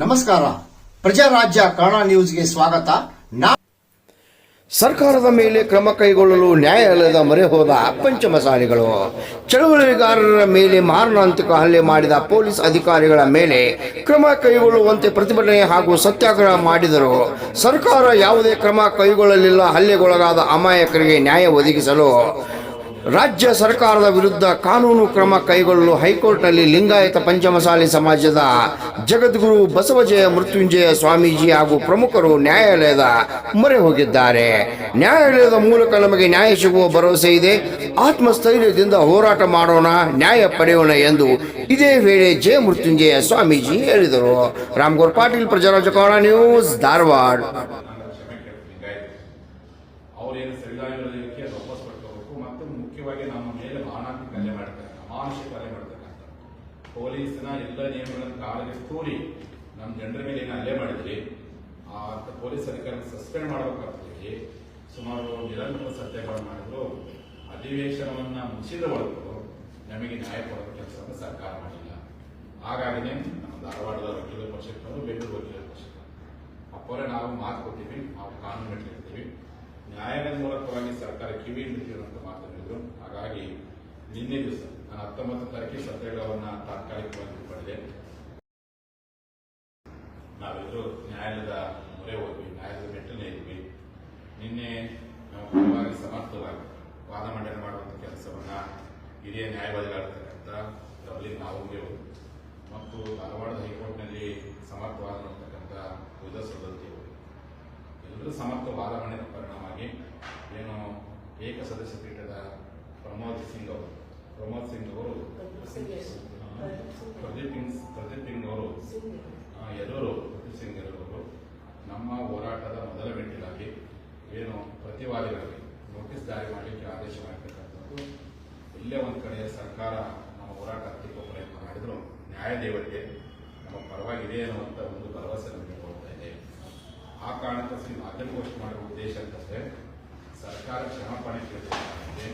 ನಮಸ್ಕಾರ. ಪ್ರಜಾರಾಜ್ಯ ಕನ್ನಡ ನ್ಯೂಸ್ಗೆ ಸ್ವಾಗತ. ನಾ ಸರ್ಕಾರದ ಮೇಲೆ ಕ್ರಮ ಕೈಗೊಳ್ಳಲು ನ್ಯಾಯಾಲಯದ ಮೊರೆ ಹೋದ ಪಂಚಮಸಾಲಿಗಳು. ಚಳವಳಿಗಾರರ ಮೇಲೆ ಮಾರಣಾಂತಿಕ ಹಲ್ಲೆ ಮಾಡಿದ ಪೊಲೀಸ್ ಅಧಿಕಾರಿಗಳ ಮೇಲೆ ಕ್ರಮ ಕೈಗೊಳ್ಳುವಂತೆ ಪ್ರತಿಭಟನೆ ಹಾಗೂ ಸತ್ಯಾಗ್ರಹ ಮಾಡಿದರು. ಸರ್ಕಾರ ಯಾವುದೇ ಕ್ರಮ ಕೈಗೊಳ್ಳಲಿಲ್ಲ. ಹಲ್ಲೆಗೊಳಗಾದ ಅಮಾಯಕರಿಗೆ ನ್ಯಾಯ ಒದಗಿಸಲು ರಾಜ್ಯ ಸರ್ಕಾರದ ವಿರುದ್ಧ ಕಾನೂನು ಕ್ರಮ ಕೈಗೊಳ್ಳಲು ಹೈಕೋರ್ಟ್ನಲ್ಲಿ ಲಿಂಗಾಯತ ಪಂಚಮಸಾಲಿ ಸಮಾಜದ ಜಗದ್ಗುರು ಬಸವಜಯ ಮೃತ್ಯುಂಜಯ ಸ್ವಾಮೀಜಿ ಹಾಗೂ ಪ್ರಮುಖರು ನ್ಯಾಯಾಲಯದ ಮೊರೆ ಹೋಗಿದ್ದಾರೆ. ನ್ಯಾಯಾಲಯದ ಮೂಲಕ ನಮಗೆ ನ್ಯಾಯ ಸಿಗುವ ಭರವಸೆ ಇದೆ. ಆತ್ಮಸ್ಥೈರ್ಯದಿಂದ ಹೋರಾಟ ಮಾಡೋಣ, ನ್ಯಾಯ ಪಡೆಯೋಣ ಎಂದು ಇದೇ ವೇಳೆ ಜಯ ಮೃತ್ಯುಂಜಯ ಸ್ವಾಮೀಜಿ ಹೇಳಿದರು. ರಾಮ್ಗೌರ್ ಪಾಟೀಲ್, ಪ್ರಜಾರಾಜ ಕೌಡ ನ್ಯೂಸ್, ಧಾರವಾಡ. ಮುಖ್ಯವಾಗಿ ನಮ್ಮ ಮೇಲೆ ಮಾನಸಿಕ ಕಲೆ ಮಾಡ್ತಾರೆ ಮಾನಸಿಕ ಕಲೆ ಪೊಲೀಸ್ನ ಎಲ್ಲ ನಿಯಮಗಳನ್ನು ಕಾಲಿಗೆ ತೂರಿ ನಮ್ಮ ಜನರ ಮೇಲೆ ಏನು ಹಲ್ಲೆ ಮಾಡಿದ್ರಿ, ಆ ಪೊಲೀಸ್ ಅಧಿಕಾರಿ ಸಸ್ಪೆಂಡ್ ಮಾಡಬೇಕಾಗ್ತದೆ ಸುಮಾರು ನಿರಂತರ ಸತ್ಯಾಗ್ರಹ ಮಾಡಿದ್ರು, ಅಧಿವೇಶನವನ್ನ ಮುಚ್ಚಿದ ನಮಗೆ ನ್ಯಾಯ ಕೊಡುವ ಕೆಲಸವನ್ನು ಸರ್ಕಾರ ಮಾಡಿಲ್ಲ. ಹಾಗಾಗಿನೇ ನಮ್ಮ ಧಾರವಾಡದ ವಕೀಲ ಪರಿಷತ್ನವರು ಬೆಂಗಳೂರು ವಕೀಲ ಪರಿಷತ್ ಅಪ್ಪರೆ ನಾವು ಮಾತು ಕೊಟ್ಟಿವಿ ನಾವು ಕಾನೂನು ಮೆಟ್ಟಿರ್ತೀವಿ ನ್ಯಾಯಾಲಯದ ಮೂಲಕವಾಗಿ ಸರ್ಕಾರ ಕಿವಿ ಅಂತ ಮಾತನಾಡಿದ್ರು ಹಾಗಾಗಿ ನಿನ್ನೆ ದಿವಸ ಹತ್ತೊಂಬತ್ತು ತಾರೀಕಿಗೆ ಸತ್ಯಾಗ್ರಹವನ್ನು ತಾತ್ಕಾಲಿಕವಾಗಿ ಪಡೆದೆ. ನಾವೆಲ್ಲರೂ ನ್ಯಾಯಾಲಯದ ಮೊರೆ ಹೋದ್ವಿ, ನ್ಯಾಯಾಲಯದ ಮೆಟ್ಟಲೇ ಇದ್ವಿ. ನಿನ್ನೆ ನಾವು ಪರವಾಗಿ ಸಮರ್ಥವಾಗಿ ವಾದ ಮಂಡನೆ ಮಾಡುವಂತ ಕೆಲಸವನ್ನ ಹಿರಿಯ ನ್ಯಾಯವಾದಿಗಳಾಗಿರ್ತಕ್ಕಂಥ ಡಬ್ಲಿ ನಾವುಗೆ ಮತ್ತು ಧಾರವಾಡದ ಹೈಕೋರ್ಟ್ನಲ್ಲಿ ಸಮರ್ಥವಾದಂತಕ್ಕಂಥ ಉದಯ ಸದಸ್ಯ ಎಲ್ಲರೂ ಸಮರ್ಥ ವಾದ ಮಾಡಿದ ಪರಿಣಾಮವಾಗಿ ಏನು ಏಕ ಸದಸ್ಯ ಪೀಠದ ಪ್ರಮೋದ್ ಸಿಂಗ್ ಅವರು ಪ್ರಮೋದ್ ಸಿಂಗ್ ಅವರು ಪ್ರದೀಪ್ ಸಿಂಗ್ ಪ್ರದೀಪ್ ಸಿಂಗ್ ಅವರು ಎಲ್ಲರೂ ಪ್ರದೀಪ್ ಸಿಂಗ್ ಎಲ್ಲರವರು ನಮ್ಮ ಹೋರಾಟದ ಮೊದಲ ಮೆಟ್ಟಿಲಾಗಿ ಏನು ಪ್ರತಿವಾದಿಗಳಿಗೆ ನೋಟಿಸ್ ಜಾರಿ ಮಾಡಲಿಕ್ಕೆ ಆದೇಶ ಮಾಡಿರ್ತಕ್ಕಂಥದ್ದು ಇಲ್ಲೇ ಒಂದು ಕಡೆ ಸರ್ಕಾರ ನಮ್ಮ ಹೋರಾಟ ಹತ್ತಿಕ್ಕೋ ಪ್ರಯತ್ನ ಮಾಡಿದ್ರು ನ್ಯಾಯದೇವರಿಗೆ ನಮ್ಮ ಪರವಾಗಿದೆ ಅನ್ನುವಂಥ ಒಂದು ಭರವಸೆ ನಮಗೆ ಕೊಡ್ತಾ ಇದೆ. ಆ ಕಾರಣಕ್ಕೋಸ್ಕರ ಮಾಧ್ಯಮಗೋಷ್ಠಿ ಮಾಡುವ ಉದ್ದೇಶ ಅಂತಂದರೆ ಸರ್ಕಾರ ಕ್ಷಮಾಪಣೆ ಕೇಳಿದೆ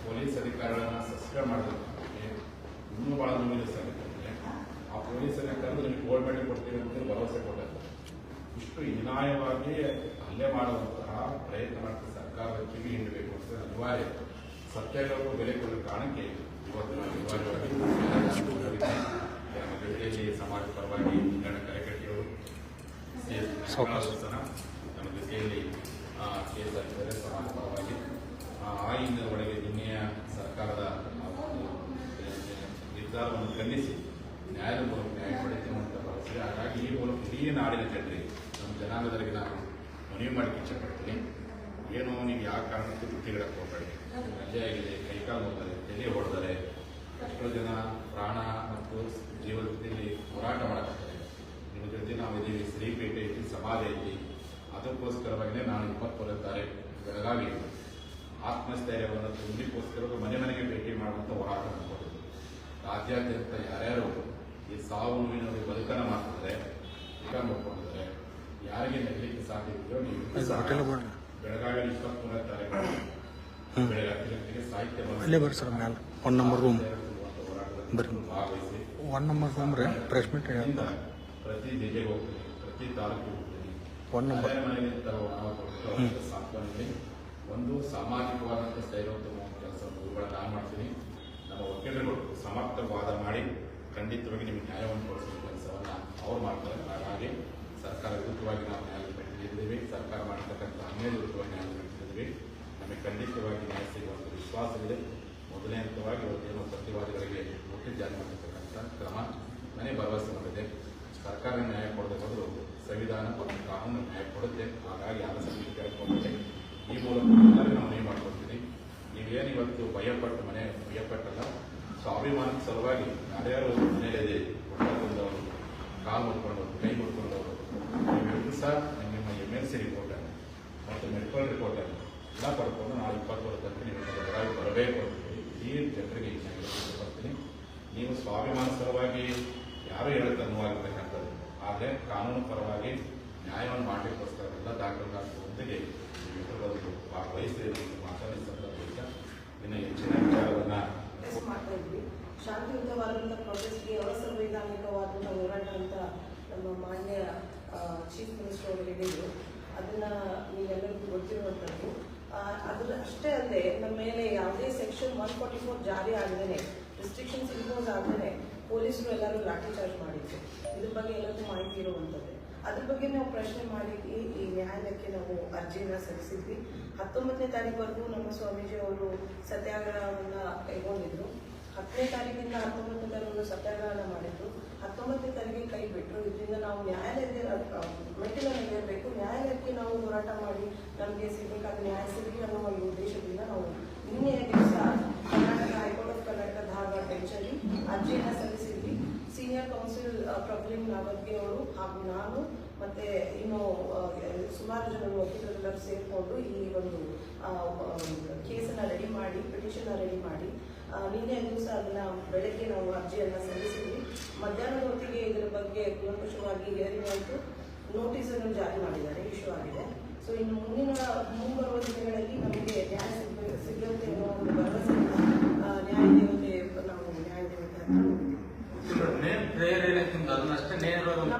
ಪೊಲೀಸ್ ಅಧಿಕಾರಿಗಳನ್ನ ಸಸ್ಪೆಂಡ್ ಮಾಡೋದಕ್ಕೆ ಇನ್ನೂ ಬಹಳ ನೋವಿನ ಸಂಗತಿ ಆ ಪೊಲೀಸ್ ಕರೆದು ನಿಮಗೆ ಗೋಲ್ಡ್ ಮೆಡಲ್ ಕೊಡ್ತೀವಿ ಅಂತ ಭರವಸೆ ಕೊಟ್ಟದ್ದು. ಇಷ್ಟು ಹೀನಾಯವಾಗಿ ಹಲ್ಲೆ ಮಾಡುವಂತಹ ಪ್ರಯತ್ನ ಮಾಡ್ತಾ ಸರ್ಕಾರದ ಕಿವಿ ಹಿಂಡಬೇಕು ಅಂತ ಅನಿವಾರ್ಯ. ಸತ್ಯಾಗ್ರಹಕ್ಕೂ ಬೆಲೆ ಕೊಡುವ ಕಾರಣಕ್ಕೆ ಇವತ್ತು ನಾವು ಅನಿವಾರ್ಯವಾಗಿ ಸಮಾಜ ಪರವಾಗಿ ಇಂಗಣ ಕಾರ್ಯಕರ್ತರು ನಮ್ಮ ಜೊತೆಯಲ್ಲಿ ಆ, ಕೇಸ್ ಪರವಾಗಿ ಸಮಾಜ ಪರವಾಗಿ ಆ, ಆ ಹಿನ್ನೆಲೆ ಒಳಗೆ ನಿನ್ನೆಯ ಸರ್ಕಾರದ ಆ ಒಂದು ನಿರ್ಧಾರವನ್ನು ಖಂಡಿಸಿ. ನ್ಯಾಯದ ಮೂಲಕ ನ್ಯಾಯ ಪಡೆಯುತ್ತೆ ಭರವಸೆ ಹಾಗಾಗಿ ಈ ಮೂಲಕ ಇಡೀ ನಾಡಿನ ಜನರಿಗೆ, ನಮ್ಮ ಜನಾಂಗದವರಿಗೆ ನಾನು ಮನವಿ ಮಾಡಕ್ಕೆ ಇಚ್ಛಪಡ್ತೀನಿ ಏನು, ನೀವು ಯಾವ ಕಾರಣಕ್ಕೂ ತೃಪ್ತಿಗಳಕ್ಕೆ ಹೋಗಬೇಡಿ. ರಜೆ ಆಗಿದೆ, ಕೈಕಾಲು ಹೋದರೆ ತಲೆ ಹೊಡೆದರೆ ಎಷ್ಟೋ ಜನ ಪ್ರಾಣ ಮತ್ತು ಜೀವದ ಜೊತೆಯಲ್ಲಿ ಹೋರಾಟ ಮಾಡಕ್ಕಾಗ್ತದೆ ನಿಮ್ಮ ಜೊತೆ ನಾವು ಇದ್ದೀವಿ, ಶ್ರೀಪೇಟೆ ಐತಿ ಸಮಾಧಿ ಐತಿ ಅದಕ್ಕೋಸ್ಕರವಾಗಿಯೇ ನಾನು ಇಪ್ಪತ್ಮೂರನೇ ತಾರೀಕು ಬೆಳಗಾವಿ ಆತ್ಮಸ್ಥೈರ್ಯವನ್ನು ತುಂಬಿಕೋಸ್ಕರ ಮನೆ ಮನೆಗೆ ಭೇಟಿ ಮಾಡುವಂಥ ಹೋರಾಟ ರಾಜ್ಯಾದ್ಯಂತ ಯಾರ್ಯಾರು ಈ ಸಾವು ನೋವಿನಲ್ಲಿ ಬದುಕನ ಮಾಡ್ತಿದ್ದಾರೆ ಈಗ ಯಾರಿಗೆ ನೆಗಲಿಕ್ಕೆ ಸಾಧ್ಯ ಇದೆಯೋ ನೀವು ಬೆಳಗಾವಿ ಇಪ್ಪತ್ಮೂರನೇ ತಾರೀಕು ಸಾಹಿತ್ಯ ಅಲ್ಲೇ ಬರ್ರಿ ಸರ್ ಮ್ಯಾಲ ಒನ್ ನಂಬರ್ ರೂಮ್ ಬರ್ರಿ. ಭಾಗವಹಿಸಿ. ಒನ್ ನಂಬರ್ ರೂಮ್ ರೀ ಪ್ರೆಸ್ ಮೀಟ್ ಪ್ರತಿ ಜಿಲ್ಲೆಗೆ ಹೋಗ್ತೀನಿ ಪ್ರತಿ ತಾಲೂಕು ಹೋಗ್ತೀನಿ. ಒನ್ ನಂಬರ್ ಸಾಂತ್ವನದಲ್ಲಿ ಒಂದು ಸಾಮಾಜಿಕವಾದಂಥ ಸ್ಥೈರ್ಯೋತ್ತಮ ಕೆಲಸ ನಾನು ಮಾಡ್ತೀನಿ. ನಮ್ಮ ವಕೀಲರುಗಳು ಸಮರ್ಥ ವಾದ ಮಾಡಿ ಖಂಡಿತವಾಗಿ ನಿಮಗೆ ನ್ಯಾಯವನ್ನು ಕೊಡಿಸುವ ಕೆಲಸವನ್ನ ಅವ್ರು ಮಾಡ್ತಾರೆ. ಹಾಗಾಗಿ ಸರ್ಕಾರ ವಿರುದ್ಧವಾಗಿ ನಾವು ನ್ಯಾಯ ಪಡೆದಿದ್ದೇವೆ. ಸರ್ಕಾರ ಮಾಡತಕ್ಕಂಥ ಅನ್ಯಾಯ ವಿರುದ್ಧವಾಗಿ ನ್ಯಾಯ ಪಡೆದಿದ್ದೇವೆ. ನಮಗೆ ಖಂಡಿತವಾಗಿ ನ್ಯಾಯ ಸಿಗುವಂಥ ವಿಶ್ವಾಸವಿದೆ ಮೊದಲನೇ ಹಂತವಾಗಿ ಇವತ್ತೇನೋ ಪ್ರತಿವಾದಿಗಳಿಗೆ ನೋಟಿಸ್ ಜಾರಿ ಮಾಡತಕ್ಕಂಥ ಕ್ರಮ ನನಗೆ ಭರವಸೆ ಮಾಡಿದೆ ಸರ್ಕಾರ ನ್ಯಾಯ ಕೊಡದೆ ಬದಲು ಸಂವಿಧಾನ ಮತ್ತು ಕಾನೂನು ನ್ಯಾಯ ಕೊಡುತ್ತೆ. ಹಾಗಾಗಿ ಸಮಿತಿ ಕೇಳಿಕೊಂಡಿದೆ ಈ ಮೂಲಕ ನಾವು ನಾವು ಮನವಿ ಇವತ್ತು ಭಯಪಟ್ಟು ಮನೆ, ಭಯಪಟ್ಟಲ್ಲ. ಸ್ವಾಭಿಮಾನದ ಸಲುವಾಗಿ ಯಾರ್ಯಾರು ಮನೆಯಲ್ಲಿ ತಂದವರು ಕಾಲು ಮುಡ್ಕೊಂಡವರು ಕೈ ಮುಟ್ಕೊಂಡವರು ನೀವೆಲ್ಲರೂ ಸಹ ನಿಮ್ಮ ಎಂ ಎಲ್ ಸಿ ರಿಪೋರ್ಟ್ ಮತ್ತು ಮೆಡಿಕಲ್ ರಿಪೋರ್ಟ್ ಎಲ್ಲ ಪಡ್ಕೊಂಡು ನಾವು ಇಪ್ಪತ್ತೊಂದು ತನಕ ನೀವು ಬೆಳಗಾವಿ ಬರಬೇಕು ಇಡೀ ಜನರಿಗೆ ಬರ್ತೀನಿ ನೀವು ಸ್ವಾಭಿಮಾನ ಸಲುವಾಗಿ ಯಾರು ಹೇಳುತ್ತೆ ಅನುವಾಗಿರ್ತಕ್ಕಂಥದ್ದು ಆದರೆ ಕಾನೂನು ಪರವಾಗಿ ನ್ಯಾಯವನ್ನು ಮಾಡಲಿಕ್ಕೋಸ್ಕರ ಎಲ್ಲ ದಾಖಲೆ ಒಂದಿಗೆ ಭಾಗವಹಿಸಿದೆ ಮಾತಾಡಿದ ಸಂದರ್ಭದಿಂದ ಇನ್ನು ಹೆಚ್ಚಿನ ವಿಚಾರವನ್ನು ಶಾಂತಿಯುತವಾದಂಥ ಪ್ರೊಸೆಸ್ಗೆ ಅಸಂವಿಧಾನಿಕವಾದಂಥ ಹೋರಾಟ ಅಂತ ನಮ್ಮ ಮಾನ್ಯ ಚೀಫ್ ಮಿನಿಸ್ಟರ್ ಅವರು ಹೇಳಿದ್ರು. ಅದನ್ನ ನೀವೆಲ್ಲರಿಗೂ ಗೊತ್ತಿರುವಂಥದ್ದು ಆ, ಅದ್ರ ಅಷ್ಟೇ ಅಲ್ಲದೆ ನಮ್ಮ ಮೇಲೆ ಯಾವುದೇ ಸೆಕ್ಷನ್ ಒನ್ ಫಾರ್ಟಿ ಫೋರ್ ಜಾರಿ ಆಗದೇನೆ ರಿಸ್ಟ್ರಿಕ್ಷನ್ಸ್ ಇಂಪೋಸ್ ಆಗದೇನೆ ಪೊಲೀಸರು ಎಲ್ಲರೂ ಲಾಠಿ ಚಾರ್ಜ್ ಮಾಡಿದ್ರು. ಇದ್ರ ಬಗ್ಗೆ ಎಲ್ಲರಿಗೂ ಮಾಹಿತಿ ಇರುವಂಥದ್ದು ಅದ್ರ ಬಗ್ಗೆ ನಾವು ಪ್ರಶ್ನೆ ಮಾಡಿದ್ವಿ. ಈ ನ್ಯಾಯಾಲಯಕ್ಕೆ ನಾವು ಅರ್ಜಿಯನ್ನ ಸಲ್ಲಿಸಿದ್ವಿ. ಹತ್ತೊಂಬತ್ತನೇ ತಾರೀಕುವರೆಗೂ ನಮ್ಮ ಸ್ವಾಮೀಜಿ ಅವರು ಸತ್ಯಾಗ್ರಹವನ್ನ ಕೈಗೊಂಡಿದ್ರು. ಹತ್ತನೇ ತಾರೀಕಿಂದ ಹತ್ತೊಂಬತ್ತನೇ ತಾರೀಕು ಸತ್ಯಾಗ್ರಹನ ಮಾಡಿದ್ರು. ಹತ್ತೊಂಬತ್ತನೇ ತಾರೀಕಿಗೆ ಕೈ ಬಿಟ್ಟರು ಇದರಿಂದ ನಾವು ನ್ಯಾಯಾಲಯಕ್ಕೆ ಮೆಟ್ಟಿಲನ್ನು ಹೇಳಬೇಕು ನ್ಯಾಯಾಲಯಕ್ಕೆ ನಾವು ಹೋರಾಟ ಮಾಡಿ ನಮಗೆ ಸಿಗಬೇಕಾದ ನ್ಯಾಯ ಸಿಗಲಿ ಅನ್ನೋ ಒಂದು ಉದ್ದೇಶದಿಂದ ನಾವು ನಿನ್ನೆಯ ದಿವಸ ಕರ್ನಾಟಕ ಹೈಕೋರ್ಟ್ ಕರ್ನಾಟಕ ಧಾರವಾಡ ಬೆಂಚಲ್ಲಿ ಅರ್ಜಿಯನ್ನ ಸೀನಿಯರ್ ಕೌನ್ಸಿಲ್ ಪ್ರಬ್ಲಿಮ್ ನಾವದ್ಗೆ ಅವರು ಹಾಗೂ ನಾನು ಮತ್ತೆ ಇನ್ನು ಸುಮಾರು ಜನ ವಕೀಲರೆಲ್ಲರೂ ಸೇರಿಕೊಂಡು ಈ ಒಂದು ಕೇಸನ್ನ ರೆಡಿ ಮಾಡಿ ಪಿಟಿಷನ್ನ ರೆಡಿ ಮಾಡಿ ನಿನ್ನೆ ದಿವಸ ಅದನ್ನ ಬೆಳಗ್ಗೆ ನಾವು ಅರ್ಜಿಯನ್ನು ಸಲ್ಲಿಸಿದ್ವಿ. ಮಧ್ಯಾಹ್ನದ ಹೊತ್ತಿಗೆ ಇದರ ಬಗ್ಗೆ ಕೂಲಂಕುಷವಾಗಿ ಹಿಯರಿಂಗ್ ಆಯಿತು. ನೋಟಿಸ್ ಅನ್ನು ಜಾರಿ ಮಾಡಿದ್ದಾರೆ ಇಶ್ಯೂ ಆಗಿದೆ. ಸೊ ಇನ್ನು ಮುಂದಿನ, ಮುಂಬರುವ ದಿನಗಳಲ್ಲಿ ನಮಗೆ ನ್ಯಾಯ ಸಿಗುತ್ತೆ ಅನ್ನೋ ಒಂದು ಭರವಸೆ negro.